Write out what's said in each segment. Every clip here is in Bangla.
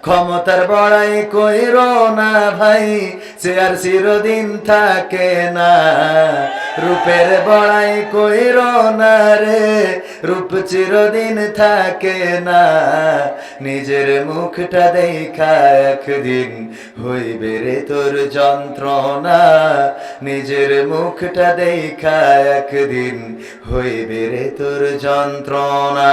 ক্ষমতার বড়াই কইর না ভাই আর চিরদিন থাকে না। রূপের বড়াই কইর না রে, রূপ চিরদিন থাকে না। নিজের মুখটা দেখা একদিন হইবে রে তোর যন্ত্রণা। নিজের মুখটা দেখা একদিন হইবে রে তোর যন্ত্রণা।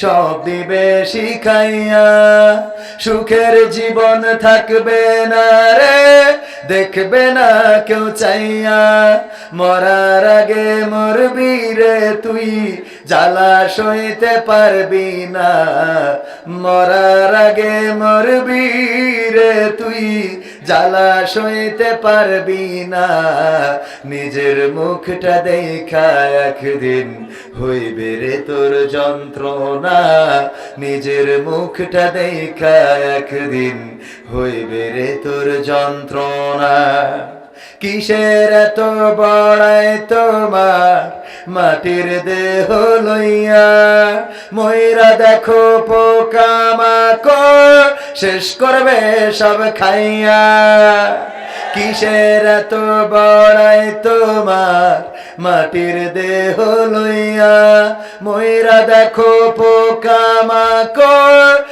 সব দিবে শিখাইয়া, সুখের জীবন থাকবে না রে, দেখবে না কেউ চাইয়া। মরার আগে মরবি রে তুই, জ্বালা সইতে পারবি না। মরার আগে মরবি রে তুই জ্বালা সইতে পারবি না। নিজের মুখটা দেখা একদিন হইবে রে তোর যন্ত্রণা। নিজের মুখটা দেখা একদিন হইবে রে তোর যন্ত্রণা। কিসের এত বড়াই তোমার? মাটির দেহ লইয়া ময়রা দেখো পোকা পোকামাকড়। শেষ করবে সব খাইয়া। কিসের এত বড়াই তোমার? মাটির দেহ লইয়া ময়রা দেখো পোকা পোকামাকড়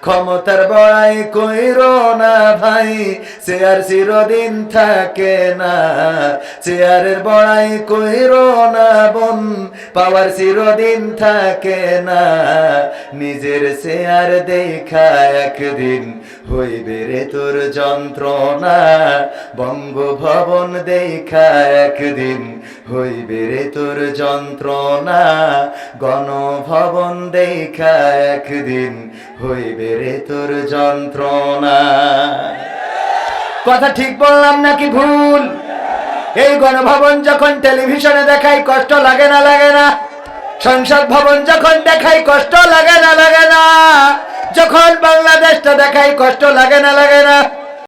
ক্ষমতার বড়াই কইর না ভাই আর চিরদিন থাকে না। চেয়ারের বড়াই কইর না বোন, পাওয়ার চিরদিন থাকে না। নিজের চেয়ার দেখা একদিন হইবে রে তোর যন্ত্রণা। বঙ্গভবন দেখা একদিন হইবে রে তোর যন্ত্রণা। গণভবন দেখা একদিন তোর যন্ত্রণা। কথা ঠিক বললাম নাকি ভুল? এই গণভবন যখন টেলিভিশনে দেখাই কষ্ট লাগে না লাগে না। সংসদ ভবন যখন দেখাই কষ্ট লাগে না লাগে না। যখন বাংলাদেশটা দেখাই কষ্ট লাগে না লাগে না।